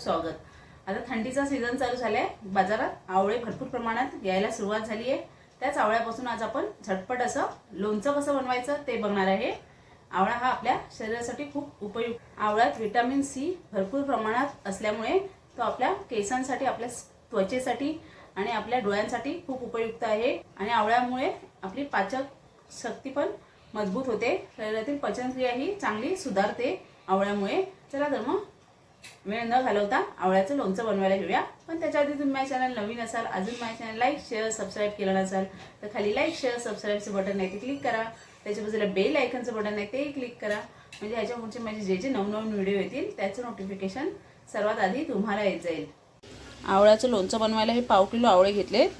स्वागत. आता थंडीचा सीझन चालू झालाय. बाजारात आवळे भरपूर प्रमाणात यायला सुरुवात झाली आहे. त्याच आवळ्यापासून आज आपण झटपट असं लोणचं कसं बनवायचं ते बघणार आहे. आवळा हा आपल्या शरीरासाठी खूप उपयुक्त. आवळ्यात व्हिटॅमिन सी भरपूर प्रमाणात असल्यामुळे तो आपल्या केसांसाठी आपल्या त्वचेसाठी आणि आपल्या डोळ्यांसाठी खूप उपयुक्त आहे. आणि आवळ्यामुळे आपली पाचक शक्ती पण मजबूत होते. शरीरातील पचनक्रिया ही चांगली सुधारते. आवळ्यामुळे. चला तर मग. वेळ न घालवता आवळ्याचं लोणचं बनवायला घेऊया. पण त्याच्या आधी तुम्ही माझ्या चॅनल नवीन असाल अजून माझ्या चॅनल लाईक शेअर सबस्क्राईब केलं नसाल तर खाली लाईक शेअर सबस्क्राईबचं बटन आहे ते क्लिक करा. त्याच्या बाजूला बेल आयकनचं बटन आहे ते क्लिक करा. म्हणजे ह्याच्यापुढचे माझे जे जे नवनवीन व्हिडिओ येतील त्याचं नोटिफिकेशन सर्वात आधी तुम्हाला येत जाईल. आवळ्याचं लोणचं बनवायला हे पाव किलो आवळे घेतलेत.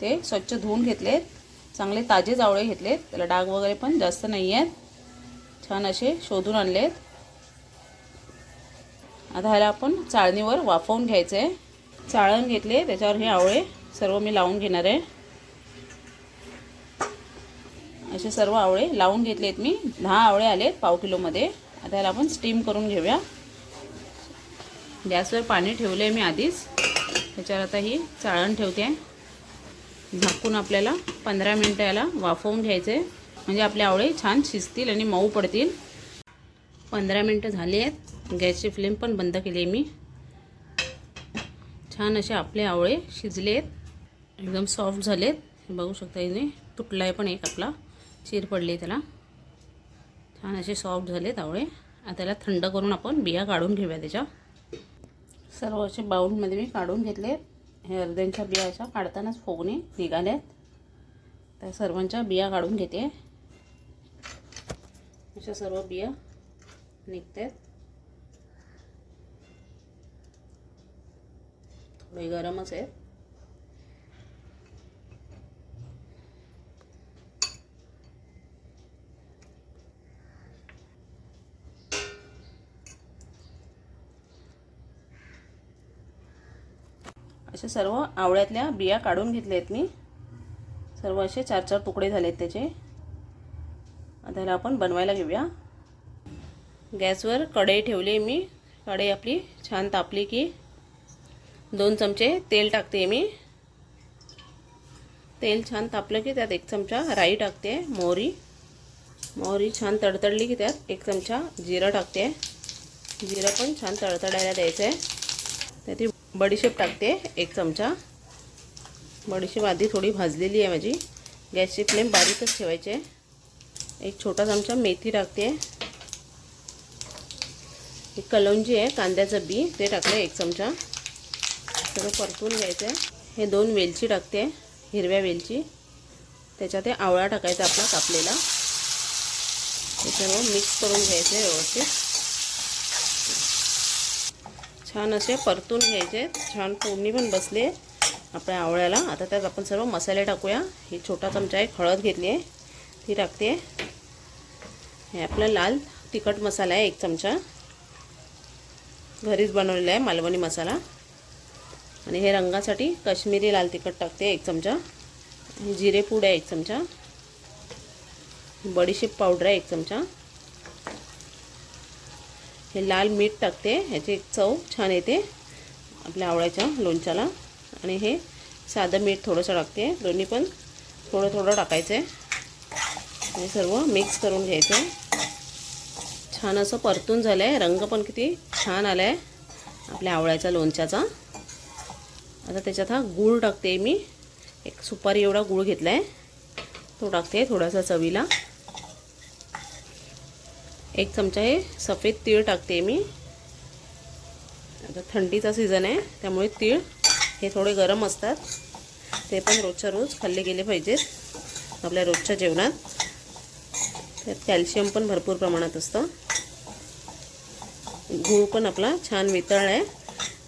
ते स्वच्छ धुवून घेतलेत. चांगले ताजेच आवळे घेतलेत. त्याला डाग वगैरे पण जास्त नाही आहेत छान असे शोधून आणलेत. आता ह्याला आपण चाळणीवर वाफवून घ्यायचं. आहे चाळण घेतले त्याच्यावर हे आवळे सर्व मी लावून घेणार आहे. असे सर्व आवळे लावून घेतलेत मी. दहा आवळे आलेत पाव किलोमध्ये. आता ह्याला आपण स्टीम करून घेऊया. गॅसवर पाणी ठेवले मी आधीच. त्याच्यावर आता ही चाळण ठेवते. झाकून आपल्याला पंधरा मिनटं याला वाफवून घ्यायचं. आहे म्हणजे आपले आवळे छान शिजतील आणि मऊ पडतील. पंधरा मिनटं झाली आहेत. गॅसची फ्लेम पण बंद केली आहे मी. छान असे आपले आवळे शिजले आहेत एकदम सॉफ्ट झाले आहेत बघू शकता इथे तुटला आहे पण एक आपला. चीर पडली त्याला. छान असे सॉफ्ट झाले आहेत आवळे. आता त्याला थंड करून आपण बिया काढून घेऊया त्याच्या. सर्व असे बाऊलमध्ये मी काढून घेतले हे अर्ध्यांच्या बिया अशा काढतानाच फोगणे निघाल्यात. त्या सर्वांच्या बिया काढून घेते. अशा सर्व बिया निघतात थोडे गरमच आहेत असे सर्व आवळ्यातल्या बिया काढून घेतल्या आहेत मी. सर्व असे चार चार तुकडे झाले आहेत त्याचे. आता ह्याला आपण बनवायला घेऊया. गॅसवर कढई ठेवली मी. कढई आपली छान तापली की दोन चमचे तेल टाकते मी. तेल छान तापलं की त्यात एक चमचा राई टाकते मोहरी. मोहरी छान तडतडली की त्यात एक चमचा जिरं टाकते. जिरं पण छान तडतडायला द्यायचं आहे त्यात बडीशेप टाकते एक चमचा. बडीशेप आधी थोडी भाजलेली आहे माझी. गॅसची फ्लेम बारीकच ठेवायची आहे. एक छोटा चमचा मेथी टाकते. एक कलौंजी आहे कांद्याचं बी ते टाकलं एक चमचा. सगळं परतून घ्यायचं आहे हे दोन वेलची टाकते हिरव्या वेलची. त्याच्यात हे आवळा टाकायचा आपला कापलेला. हे सर्व मिक्स करून घ्यायचं आहे व्यवस्थित. छान असे परतून घ्यायचे. छान फोडणी पण बसले आपल्या आवळ्याला. आता त्यात आपण सर्व मसाले टाकूया. ही छोटा चमचा एक हळद घेतली आहे. ती टाकते. हे आपला लाल तिखट मसाला आहे एक चमचा. घरीच बनवलेला आहे मालवणी मसाला. आणि हे रंगासाठी काश्मीरी लाल तिखट टाकते एक चमचा. जिरे पूड आहे एक चमचा. बडीशेप पावडर आहे एक चमचा. हे लाल मीठ टाकते ह्याची एक चव छान येते आपल्या आवळ्याच्या लोणच्याला. आणि हे साधं मीठ थोडंसं टाकते दोन्ही पण थोडं थोडं टाकायचं आहे हे सर्व मिक्स करून घ्यायचं आहे छान असं परतून झालं आहे रंग पण किती छान आला आहे आपल्या आवळ्याचा लोणच्याचा. आता त्याच्यात हा गूळ टाकते मी. एक सुपारी एवढा गूळ घेतला आहे तो टाकते थोडासा चवीला. एक चमचा हे सफेद तीळ टाकते मी. आता थंडीचा सीझन आहे त्यामुळे तीळ हे थोडे गरम असतात. ते पण रोजच्या रोज खाल्ले गेले पाहिजेत आपल्या रोजच्या जेवणात. त्यात कॅल्शियम पण भरपूर प्रमाणात असतं. गूळ पण आपला छान वितळला आहे.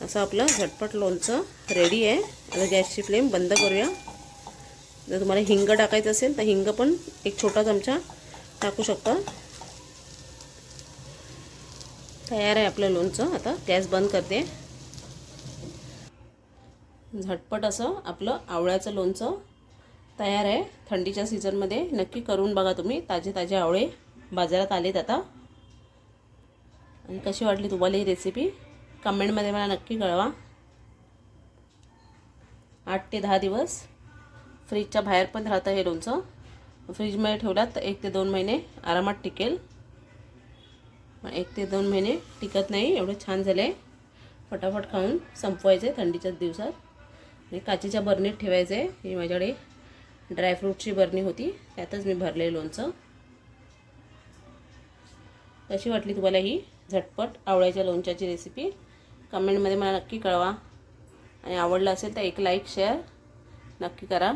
असं आपलं झटपट लोणचं रेडी आहे. आता गॅसची फ्लेम बंद करूया. जर तुम्हाला हिंग टाकायचं असेल तर हिंग पण एक छोटा चमचा टाकू शकता. तयार आहे आपलं लोणचं. आता गॅस बंद करते. झटपट असं आपलं आवळ्याचं लोणचं तयार आहे. थंडीच्या सीझनमध्ये नक्की करून बघा तुम्ही. ताजे ताजे आवळे बाजारात आलेत आता. आणि कशी वाटली तुम्हाला ही रेसिपी कमेंटमध्ये मला नक्की कळवा. आठ ते दहा दिवस फ्रीजच्या बाहेर पण राहतं हे लोणचं. फ्रीजमध्ये ठेवलात तर एक ते दोन महिने आरामात टिकेल. पण एक ते दोन महिने टिकत नाही एवढं छान झालं आहे फटाफट खाऊन संपवायचे थंडीच्याच दिवसात. आणि काचेच्या बरणीत ठेवायचे. ही माझ्याकडे ड्रायफ्रूटची बरणी होती त्यातच मी भरले लोणचं. कशी वाटली तुम्हाला ही? झटपट आवळ्याच्या लोणच्याची रेसिपी कमेंटमध्ये मला नक्की कळवा. आणि आवडलं असेल तर एक लाईक शेअर नक्की करा.